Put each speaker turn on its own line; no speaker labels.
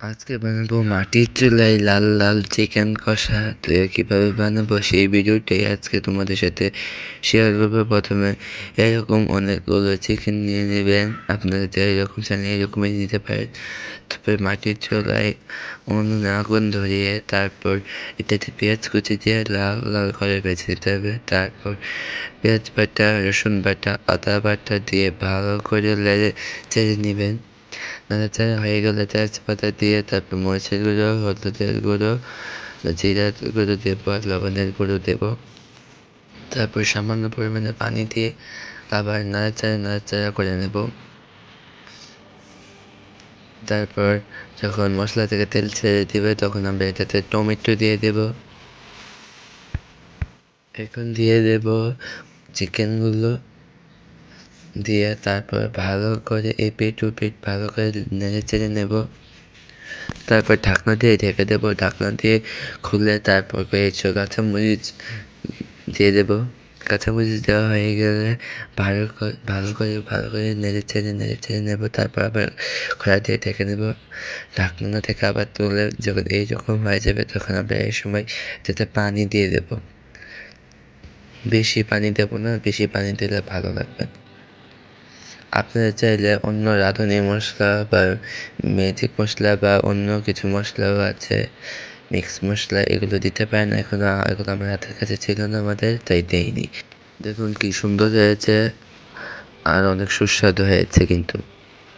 আজকে বানাবো মাটির চুলায় লাল লাল চিকেন কষা। তো কীভাবে বানাবো সেই ভিডিওটাই আজকে তোমাদের সাথে শেয়ার করব। প্রথমে এরকম অনেকগুলো চিকেন নিয়ে নেবেন। আপনারা যে এরকম চান এরকমই নিতে পারেন। তারপরে মাটির চুলায় উনুনে, আগুন ধরিয়ে তারপর এটাতে পেঁয়াজ কুচি দিয়ে লাল লাল করে বেছে দিতে হবে। তারপর পেঁয়াজ বাটা, রসুন বাটা, আদা বাটা দিয়ে ভালো করে লেড়ে চেড়ে নেবেন। নাড়াচাড়া হয়ে গেলে তেজপাতা দিয়ে তারপর মরিচের গুঁড়ো হলুদের গুঁড়ো জিরার গুঁড়ো দেবো আর লবণের গুঁড়ো দেবো তারপর সামান্য পরিমাণে পানি দিয়ে আবার নাড়াচাড়া নাড়াচাড়া করে নেব তারপর যখন মশলা থেকে তেল ছেড়ে দিবে তখন আমরা এটাতে টমেটো দিয়ে দেব এখন দিয়ে দেব চিকেনগুলো দিয়ে তারপর ভালো করে এপিট ওপিট ভালো করে নেড়ে চেড়ে নেব। তারপর ঢাকনা দিয়ে ঢেকে দেবো। ঢাকনা দিয়ে খুলে তারপর কয়েকশো কাঁচামরিচ দিয়ে দেবো। কাঁচামরিচ দেওয়া হয়ে গেলে ভালো করে ভালো করে ভালো করে নেড়ে চেড়ে নেড়ে চেড়ে নেব। তারপর আবার খোলা দিয়ে ঢেকে নেব। ঢাকনা থেকে আবার তুলে যখন, এই যখন হয়ে যাবে তখন আমরা এই সময় যাতে পানি দিয়ে দেবো। বেশি পানি দেবো না, বেশি পানি দিলে ভালো লাগবে আপনারা চাইলে অন্য রাঁধুনি মশলা বা ম্যাজিক মশলা বা অন্য কিছু মশলাও আছে, মিক্স মশলা এগুলো দিতে পারেন। এখন এগুলো আমার হাতের কাছে ছিল না আমাদের, তাই দেয়নি দেখুন কী সুন্দর হয়েছে, আর অনেক সুস্বাদু হয়েছে কিন্তু।